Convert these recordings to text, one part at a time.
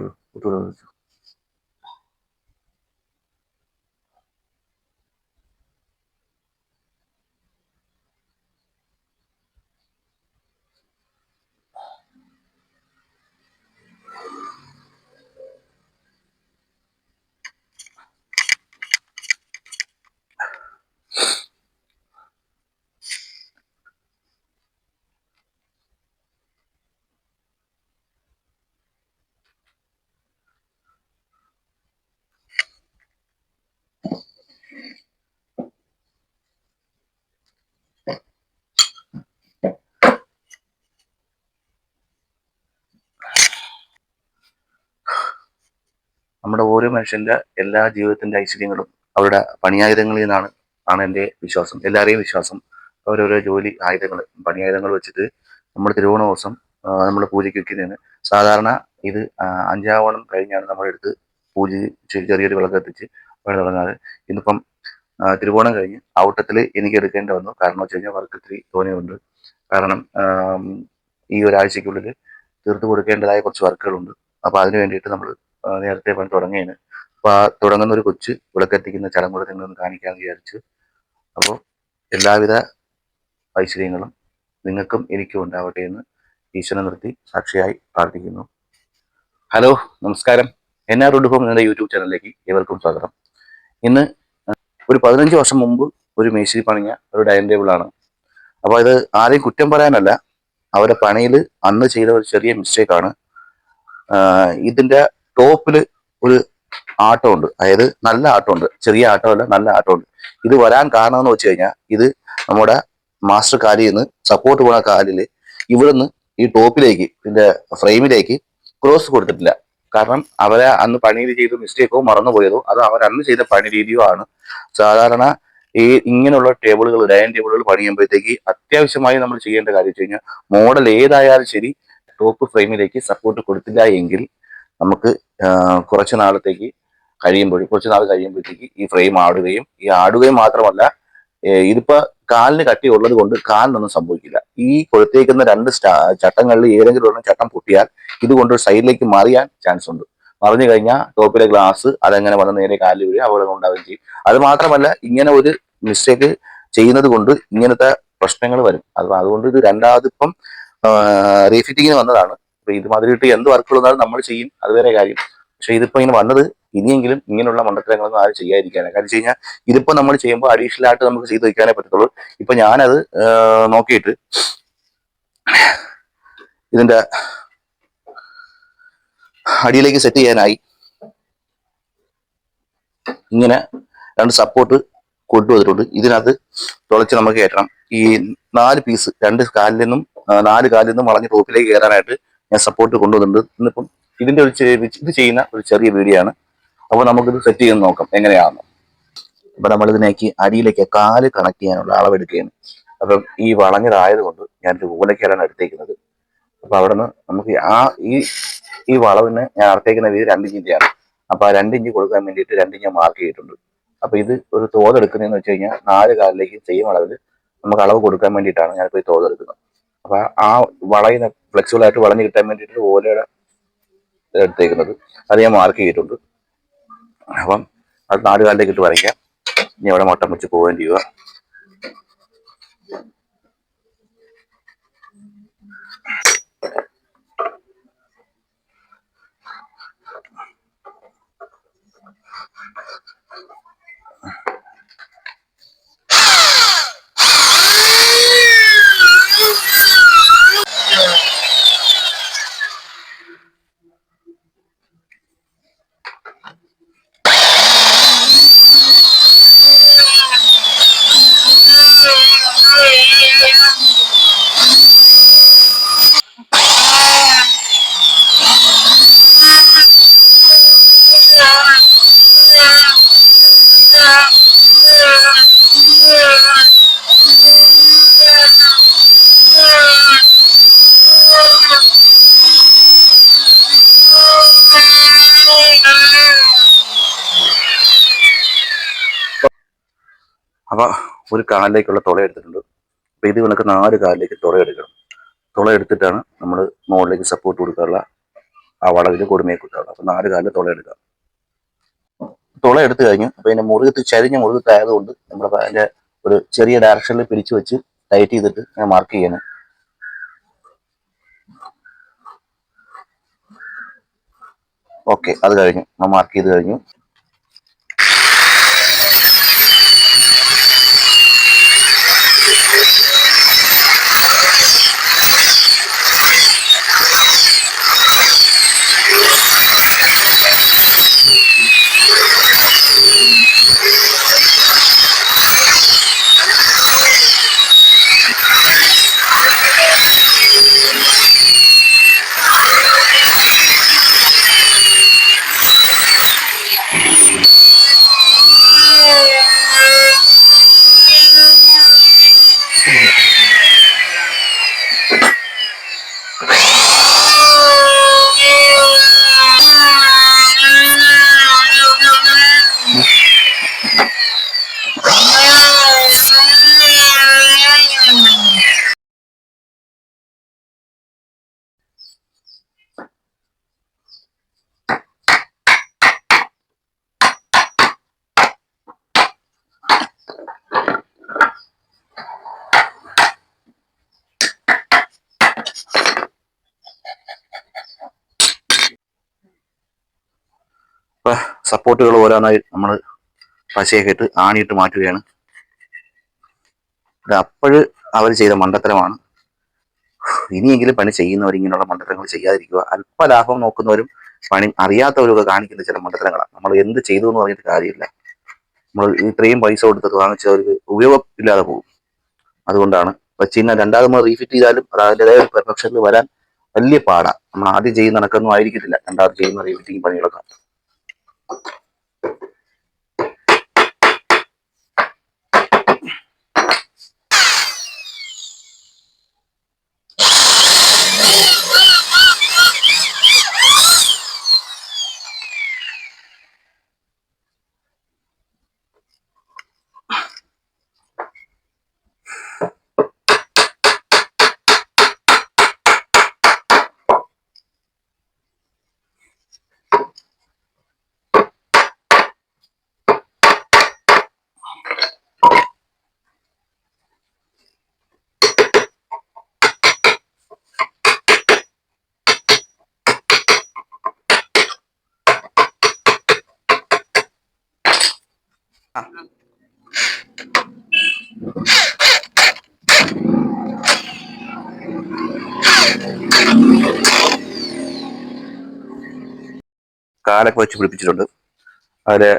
る踊なんですよ。നമ്മുടെ ഓരോ മനുഷ്യന്റെ എല്ലാ ജീവിതത്തിന്റെ ഐശ്വര്യങ്ങളും അവരുടെ പണിയായുധങ്ങളിൽ നിന്നാണ് ആണ് എന്റെ വിശ്വാസം. എല്ലാവരെയും വിശ്വാസം. ഓരോരോ ജോലി ആയുധങ്ങൾ പണിയായുധങ്ങൾ വെച്ചിട്ട് നമ്മൾ തിരുവോണ ദിവസം നമ്മൾ പൂജയ്ക്ക് വെക്കുന്നതാണ് സാധാരണ ഇത് അഞ്ചാവോണം കഴിഞ്ഞാണ് നമ്മളെടുത്ത് പൂജ ചെറിയൊരു വിളക്ക് എത്തിച്ച് പണി തുടങ്ങാറ്. ഇന്നിപ്പം തിരുവോണം കഴിഞ്ഞ് ഔട്ടത്തിൽ എനിക്ക് എടുക്കേണ്ടി വന്നു. കാരണം വെച്ച് കഴിഞ്ഞാൽ വർക്ക് ഇത്തിരി തോന്നിയുണ്ട് കാരണം ഈ ഒരാഴ്ചക്കുള്ളിൽ തീർത്ത് കൊടുക്കേണ്ടതായ കുറച്ച് വർക്കുകളുണ്ട്. അപ്പോൾ അതിന് വേണ്ടിയിട്ട് നമ്മൾ നേരത്തെ പണി തുടങ്ങിയാണ് അപ്പോൾ ആ തുടങ്ങുന്ന ഒരു കൊച്ച് വിളക്കെത്തിക്കുന്ന ചടങ്ങ് കൂടെ നിങ്ങളൊന്ന് കാണിക്കാമെന്ന് വിചാരിച്ചു. അപ്പോൾ എല്ലാവിധ ഐശ്വര്യങ്ങളും നിങ്ങൾക്കും എനിക്കും ഉണ്ടാവട്ടെ എന്ന് ഈശ്വരനെ നിർത്തി സാക്ഷിയായി പ്രാർത്ഥിക്കുന്നു. ഹലോ നമസ്കാരം. എൻ ആർ ഉടുപ്പം എന്ന യൂട്യൂബ് ചാനലിലേക്ക് ഏവർക്കും സ്വാഗതം. ഇന്ന് ഒരു പതിനഞ്ച് വർഷം മുമ്പ് ഒരു മേശിരി പണിഞ്ഞ ഒരു ഡൈനിങ് ടേബിളാണ് അപ്പോൾ ഇത് ആരെയും കുറ്റം പറയാനല്ല അവരുടെ പണിയിൽ അന്ന് ചെയ്ത ഒരു ചെറിയ മിസ്റ്റേക്കാണ് ഇതിന്റെ ടോപ്പിൽ ഒരു ആട്ടമുണ്ട്. അതായത് നല്ല ആട്ടമുണ്ട്. ചെറിയ ആട്ടമല്ല നല്ല ആട്ടമുണ്ട്. ഇത് വരാൻ കാരണം എന്ന് വെച്ച് കഴിഞ്ഞാൽ ഇത് നമ്മുടെ മാസ്റ്റർ കാലിൽ നിന്ന് സപ്പോർട്ട് പോണ കാലിൽ ഇവിടുന്ന് ഈ ടോപ്പിലേക്ക് ഇതിന്റെ ഫ്രെയിമിലേക്ക് ക്രോസ് കൊടുത്തിട്ടില്ല. കാരണം അവരെ അന്ന് പണി ചെയ്ത മിസ്റ്റേക്കോ മറന്നുപോയതോ അത് അവർ അന്ന് ചെയ്ത പണി രീതിയോ ആണ്. സാധാരണ ഈ ഇങ്ങനെയുള്ള ടേബിളുകൾ ഡൈനിങ് ടേബിളുകൾ പണിയുമ്പോഴത്തേക്ക് അത്യാവശ്യമായി നമ്മൾ ചെയ്യേണ്ട കാര്യം വെച്ച് കഴിഞ്ഞാൽ മോഡൽ ഏതായാലും ശരി ടോപ്പ് ഫ്രെയിമിലേക്ക് സപ്പോർട്ട് കൊടുത്തില്ല എങ്കിൽ നമുക്ക് കുറച്ച് നാളത്തേക്ക് കഴിയുമ്പോൾ കുറച്ച് നാൾ കഴിയുമ്പോഴത്തേക്ക് ഈ ഫ്രെയിം ആടുകയും ഈ ആടുകയും മാത്രമല്ല ഇതിപ്പോ കാലിന് കട്ടി ഉള്ളത് കൊണ്ട് കാലിനൊന്നും സംഭവിക്കില്ല. ഈ കൊഴുത്തേക്കുന്ന രണ്ട് ചട്ടങ്ങളിൽ ഏതെങ്കിലും ഒരെണ്ണം ചട്ടം പൊട്ടിയാൽ ഇതുകൊണ്ട് സൈഡിലേക്ക് മാറിയാൻ ചാൻസ് ഉണ്ട്. മറിഞ്ഞു കഴിഞ്ഞാൽ ടോപ്പിലെ ഗ്ലാസ് അതങ്ങനെ വന്ന് നേരെ കാലിൽ വീഴുക അപകടം ഉണ്ടാവുകയും ചെയ്യും. അത് മാത്രമല്ല ഇങ്ങനെ ഒരു മിസ്റ്റേക്ക് ചെയ്യുന്നത് കൊണ്ട് ഇങ്ങനത്തെ പ്രശ്നങ്ങൾ വരും. അത് അതുകൊണ്ട് ഇത് രണ്ടാമതിപ്പം റീഫിറ്റിങ്ങിന് വന്നതാണ്. അപ്പൊ ഇത് ഇതുമാതിരിയിട്ട് എന്ത് വർക്കുകൾ വന്നാലും നമ്മൾ ചെയ്യും. അത് വേറെ കാര്യം. പക്ഷെ ഇതിപ്പോ ഇങ്ങനെ വന്നത് ഇനിയെങ്കിലും ഇങ്ങനെയുള്ള മണ്ടത്തരങ്ങളൊന്നും ആരും ചെയ്യാതിരിക്കാനാണ് കാരണം വെച്ച് കഴിഞ്ഞാൽ ഇതിപ്പോ നമ്മൾ ചെയ്യുമ്പോൾ അഡീഷണൽ ആയിട്ട് നമുക്ക് ചെയ്ത് വയ്ക്കാനേ പറ്റത്തുള്ളൂ. ഇപ്പൊ ഞാനത് നോക്കിയിട്ട് ഇതിന്റെ അടിയിലേക്ക് സെറ്റ് ചെയ്യാനായി ഇങ്ങനെ രണ്ട് സപ്പോർട്ട് കൊണ്ടുവന്നിട്ടുണ്ട് ഇതിനകത്ത് തുളച്ച് നമുക്ക് കയറ്റണം. ഈ നാല് പീസ് രണ്ട് കാലിൽ നിന്നും നാല് കാലിൽ നിന്നും വളഞ്ഞ് ടോപ്പിലേക്ക് കയറാനായിട്ട് ഞാൻ സപ്പോർട്ട് കൊണ്ടുവന്നിട്ടുണ്ട്. ഇന്നിപ്പം ഇതിന്റെ ഒരു ഇത് ചെയ്യുന്ന ഒരു ചെറിയ വീഡിയോ ആണ്. അപ്പോൾ നമുക്കിത് സെറ്റ് ചെയ്ത് നോക്കാം. എങ്ങനെയാണെന്ന് അപ്പൊ നമ്മൾ ഇതിനേക്ക് അടിയിലേക്ക് കാൽ കണക്ട് ചെയ്യാനുള്ള അളവെടുക്കുകയാണ്. അപ്പം ഈ വളഞ്ഞതായത് കൊണ്ട് ഞാൻ ഒരു ഊലക്കലാണ് എടുത്തേക്കുന്നത്. അപ്പൊ അവിടെ നിന്ന് നമുക്ക് ആ ഈ ഈ വളവിന് ഞാൻ അർത്തേക്കുന്ന വീതി രണ്ടിഞ്ചിന്റെയാണ് അപ്പൊ ആ രണ്ടിഞ്ച് കൊടുക്കാൻ വേണ്ടിയിട്ട് രണ്ടിഞ്ച് മാർക്ക് ചെയ്തിട്ടുണ്ട്. അപ്പൊ ഇത് ഒരു തോതെടുക്കുന്നതെന്ന് വെച്ച് കഴിഞ്ഞാൽ നാല് കാലിലേക്ക് സെയിം അളവിൽ നമുക്ക് അളവ് കൊടുക്കാൻ വേണ്ടിയിട്ടാണ് ഞാനിപ്പോൾ ഈ തോതെടുക്കുന്നത്. അപ്പൊ ആ വളയുന്ന ഫ്ലെക്സിബിൾ ആയിട്ട് വളഞ്ഞു കിട്ടാൻ വേണ്ടിയിട്ട് ഓലയുടെ എടുത്തേക്കുന്നത്. അത് ഞാൻ മാർക്ക് ചെയ്തിട്ടുണ്ട്. അപ്പം അത് നാല് കാലിലേക്ക് ഇട്ട് വരയ്ക്കാം. ഇനി അവിടെ മട്ടം വെച്ച് പോവുകയും ഒരു കാലിലേക്കുള്ള തുള എടുത്തിട്ടുണ്ട്. അപ്പൊ ഇത് കണക്ക് നാല് കാലിലേക്ക് തുള എടുക്കണം. തുള എടുത്തിട്ടാണ് നമ്മൾ മുകളിലേക്ക് സപ്പോർട്ട് കൊടുക്കാനുള്ള ആ വളവിൽ കൊടുമയെ കുത്താവുള്ളൂ അപ്പൊ നാല് കാലിൽ തുള എടുക്കാം. തുള എടുത്തു കഴിഞ്ഞ് അപ്പൊ അതിന്റെ മുറുകത്ത് ചരിഞ്ഞ മുറുകത്തായതുകൊണ്ട് നമ്മുടെ അതിന്റെ ഒരു ചെറിയ ഡയറക്ഷനിൽ പിരിച്ചു വെച്ച് ടൈറ്റ് ചെയ്തിട്ട് ഞാൻ മാർക്ക് ചെയ്യണം. ഓക്കെ അത് കഴിഞ്ഞു. നമ്മൾ മാർക്ക് ചെയ്ത് കഴിഞ്ഞു. Yeah. സപ്പോർട്ടുകൾ ഓരോന്നായി നമ്മൾ പശയൊക്കെ ഇട്ട് ആണിയിട്ട് മാറ്റുകയാണ്. ഇത് അപ്പോഴ് അവർ ചെയ്ത മണ്ടത്തരമാണ്. ഇനിയെങ്കിലും പണി ചെയ്യുന്നവർ ഇങ്ങനെയുള്ള മണ്ടത്തരങ്ങൾ ചെയ്യാതിരിക്കുക. അല്പ ലാഭം നോക്കുന്നവരും പണി അറിയാത്തവരൊക്കെ കാണിക്കുന്ന ചില മണ്ടത്തരങ്ങളാണ്. നമ്മൾ എന്ത് ചെയ്തു എന്ന് പറഞ്ഞിട്ട് കാര്യമില്ല. നമ്മൾ ഇത്രയും പൈസ കൊടുത്തിട്ട് വാങ്ങിച്ചവർക്ക് ഉപയോഗം ഇല്ലാതെ പോകും. അതുകൊണ്ടാണ്. ചിന്ന രണ്ടാമത് നമ്മൾ റീഫിറ്റ് ചെയ്താലും അത് അതിന്റെതായ ഒരു പെർഫെക്ഷനിൽ വരാൻ വലിയ പാടാണ് നമ്മൾ ആദ്യം ചെയ്യുന്ന നടക്കൊന്നും ആയിരിക്കത്തില്ല. രണ്ടാമത് ചെയ്യുന്ന റീഫിറ്റിംഗ് പണികളൊക്കെ. Okay. കാലൊക്കെ വെച്ച് പിടിപ്പിച്ചിട്ടുണ്ട്. അതിലെ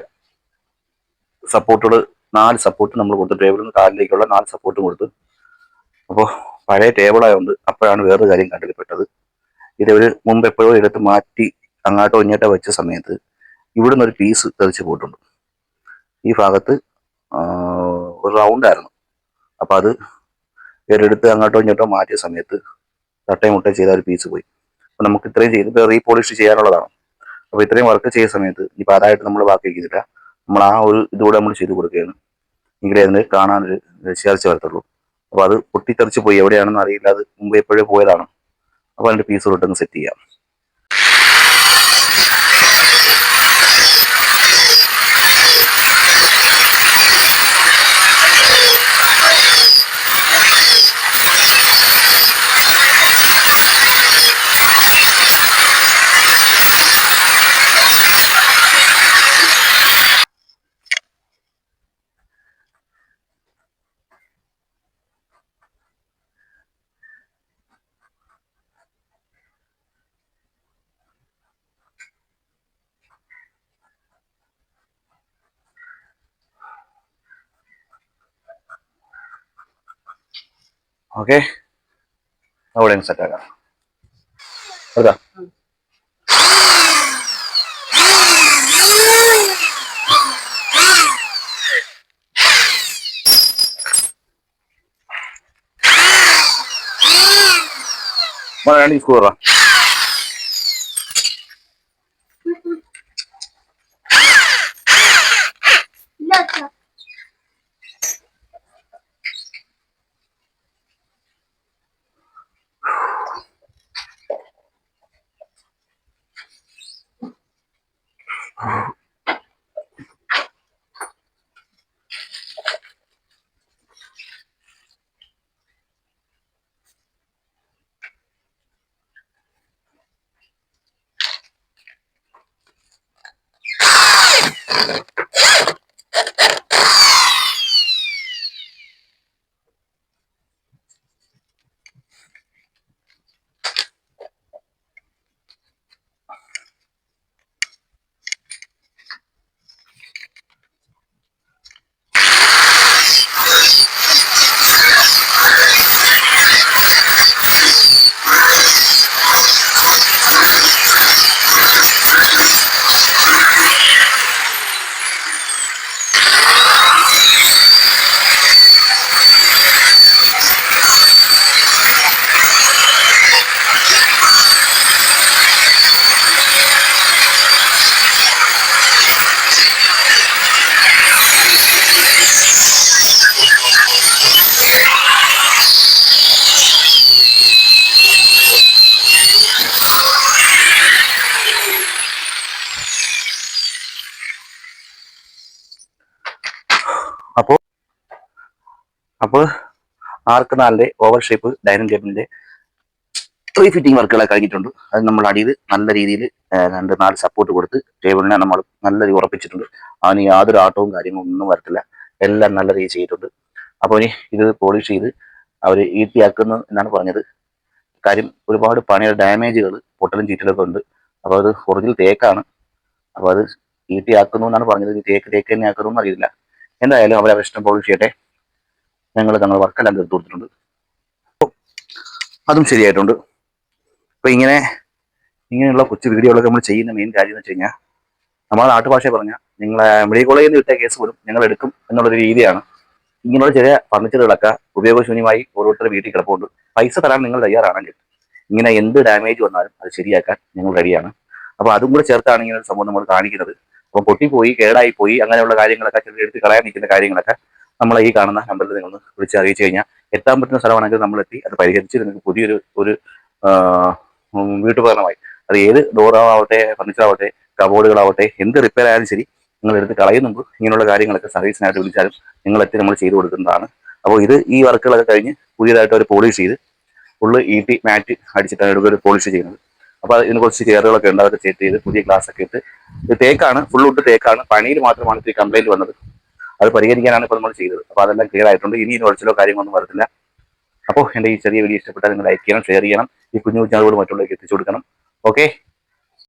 സപ്പോർട്ടുകൾ നാല് സപ്പോർട്ട് നമ്മൾ കൊടുത്തു ടേബിളിൽ നിന്ന് കാലിലേക്കുള്ള നാല് സപ്പോർട്ടും കൊടുത്തു. അപ്പോൾ പഴയ ടേബിളായതുകൊണ്ട് അപ്പോഴാണ് വേറൊരു കാര്യം കണ്ടിൽപ്പെട്ടത്. ഇത് ഒരു മുമ്പ് എപ്പോഴോ എടുത്ത് മാറ്റി അങ്ങോട്ടോ ഇങ്ങോട്ടോ വെച്ച സമയത്ത് ഇവിടുന്ന് ഒരു പീസ് തെറിച്ച് പോയിട്ടുണ്ട്. ഈ ഭാഗത്ത് ഒരു റൗണ്ടായിരുന്നു അപ്പോൾ അത് ഇവരെടുത്ത് അങ്ങോട്ടോ ഇങ്ങോട്ടോ മാറ്റിയ സമയത്ത് തട്ടയും മുട്ടയും ചെയ്ത ഒരു പീസ് പോയി. അപ്പോൾ നമുക്ക് ഇത്രയും ചെയ്ത് റീപോളിഷ് ചെയ്യാനുള്ളതാണ്. അപ്പോൾ ഇത്രയും വർക്ക് ചെയ്ത സമയത്ത് ഇനിയിപ്പോൾ അതായിട്ട് നമ്മൾ ബാക്കി വയ്ക്കുന്നില്ല നമ്മൾ ആ ഒരു ഇതുകൂടെ നമ്മൾ ചെയ്ത് കൊടുക്കുകയാണ്. എങ്കിലേ അതിന് കാണാനൊരു ശേർച്ച വരത്തുള്ളൂ. അപ്പോൾ അത് പൊട്ടിത്തെറിച്ച് പോയി എവിടെയാണെന്ന് അറിയില്ല. അത് മുമ്പ് എപ്പോഴേ പോയതാണ്. അപ്പോൾ അതിന്റെ പീസ് തൊട്ടൊന്ന് സെറ്റ് ചെയ്യാം. ഓക്കെ അവിടെ സെറ്റ് ആക്കാം അതാ രണ്ട് സ്കൂൾ അപ്പോൾ ആർക്ക് നാളെ ഓവർ ഷേപ്പ് ഡൈനിങ് ടേബിളിന്റെ ത്രീ ഫിറ്റിംഗ് വർക്കുകളൊക്കെ കഴിഞ്ഞിട്ടുണ്ട്. അത് നമ്മൾ അടിയിൽ നല്ല രീതിയിൽ രണ്ട് നാല് സപ്പോർട്ട് കൊടുത്ത് ടേബിളിനെ നമ്മൾ നല്ല രീതിയിൽ ഉറപ്പിച്ചിട്ടുണ്ട്. അതിന് യാതൊരു ആട്ടവും കാര്യങ്ങളും ഒന്നും വരത്തില്ല. എല്ലാം നല്ല രീതിയിൽ ചെയ്തിട്ടുണ്ട്. അപ്പോൾ ഇനി ഇത് പോളിഷ് ചെയ്ത് അവർ ഈട്ടിയാക്കുന്നു എന്നാണ് പറഞ്ഞത്. കാര്യം ഒരുപാട് പണിയുടെ ഡാമേജുകൾ പൊട്ടലും ചീറ്റലൊക്കെ ഉണ്ട്. അപ്പോൾ അത് ഒറിജിനൽ തേക്കാണ് അപ്പോൾ അത് ഈട്ടിയാക്കുന്നു എന്നാണ് പറഞ്ഞത്. തേക്ക് തേക്ക് തന്നെ ആക്കുന്നു എന്നറിയില്ല എന്തായാലും അവരെ ഇഷ്ടം പോളിഷ് ചെയ്യട്ടെ. ഞങ്ങൾ ഞങ്ങൾ വർക്കെല്ലാം തീർത്തു കൊടുത്തിട്ടുണ്ട്. അപ്പം അതും ശരിയായിട്ടുണ്ട്. അപ്പോൾ ഇങ്ങനെ ഇങ്ങനെയുള്ള കൊച്ചു വീഡിയോകളൊക്കെ നമ്മൾ ചെയ്യുന്ന മെയിൻ കാര്യം എന്ന് വെച്ച് കഴിഞ്ഞാൽ നമ്മളെ നാട്ടുഭാഷ പറഞ്ഞാൽ നിങ്ങളെ മെഡിക്കൽ കോളേജിൽ നിന്ന് വിട്ട കേസ് പോലും ഞങ്ങൾ എടുക്കും എന്നുള്ളൊരു രീതിയാണ്. ഇങ്ങനെയുള്ള ചെറിയ ഫർണിച്ചറുകളൊക്കെ ഉപയോഗശൂന്യമായി ഓരോരുത്തരുടെ വീട്ടിൽ കിടപ്പുണ്ട്. പൈസ തരാൻ നിങ്ങൾ തയ്യാറാണെങ്കിൽ ഇങ്ങനെ എന്ത് ഡാമേജ് വന്നാലും അത് ശരിയാക്കാൻ ഞങ്ങൾ റെഡിയാണ്. അപ്പോൾ അതും കൂടെ ചേർത്താണ് ഇങ്ങനെ ഒരു സംഭവം നമ്മൾ കാണിക്കുന്നത്. അപ്പോൾ പൊട്ടിപ്പോയി കേടായി പോയി അങ്ങനെയുള്ള കാര്യങ്ങളൊക്കെ ചെറിയ എടുത്ത് കളയാൻ നിൽക്കുന്ന കാര്യങ്ങളൊക്കെ നമ്മൾ ഈ കാണുന്ന നമ്പറിൽ നിങ്ങൾ വിളിച്ച് അറിയിച്ചു കഴിഞ്ഞാൽ എത്താൻ പറ്റുന്ന സ്ഥലമാണെങ്കിൽ നമ്മൾ എത്തി അത് പരിഹരിച്ച് നിങ്ങൾക്ക് പുതിയൊരു ഒരു വീട്ടുപകരണമായി. അത് ഏത് ഡോറാവട്ടെ ഫർണിച്ചർ ആവട്ടെ കബോർഡുകളാവട്ടെ എന്ത് റിപ്പയർ ആയാലും ശരി നിങ്ങൾ എടുത്ത് കളയും ഇങ്ങനെയുള്ള കാര്യങ്ങളൊക്കെ സർവീസിനായിട്ട് വിളിച്ചാലും നിങ്ങൾ എത്തി നമ്മൾ ചെയ്തു കൊടുക്കുന്നതാണ്. അപ്പോൾ ഇത് ഈ വർക്കുകളൊക്കെ കഴിഞ്ഞ് പുതിയതായിട്ട് അവർ പോളിഷ് ചെയ്ത് ഫുള്ള് ഈട്ടി മാറ്റ് അടിച്ചിട്ടാണ് എടുക്കുക പോളിഷ് ചെയ്യുന്നത്. അപ്പോൾ ഇതിന് കുറച്ച് ചെയറുകളൊക്കെ ഉണ്ട് അതൊക്കെ സെറ്റ് ചെയ്ത് പുതിയ ഗ്ലാസ് ഒക്കെ ഇട്ട്. ഇത് തേക്കാണ് ഫുൾ വുഡ് തേക്കാണ്. പണിയിൽ മാത്രമാണ് ഇത്തിരി കംപ്ലൈന്റ് വന്നത്. അത് പരിഹരിക്കാനാണ് ഇപ്പോൾ നമ്മൾ ചെയ്തത്. അപ്പോൾ അതെല്ലാം ക്ലിയർ ആയിട്ടുണ്ട്. ഇനി ഉടച്ചിലോ കാര്യങ്ങളൊന്നും വരത്തില്ല. അപ്പോൾ എന്റെ ഈ ചെറിയ വീഡിയോ ഇഷ്ടപ്പെട്ടാൽ നിങ്ങൾ ലൈക്ക് ചെയ്യണം ഷെയർ ചെയ്യണം. ഈ കുഞ്ഞു കുഞ്ഞാളുകൾ മറ്റുള്ളവർക്ക് എത്തിച്ചു കൊടുക്കണം. ഓക്കെ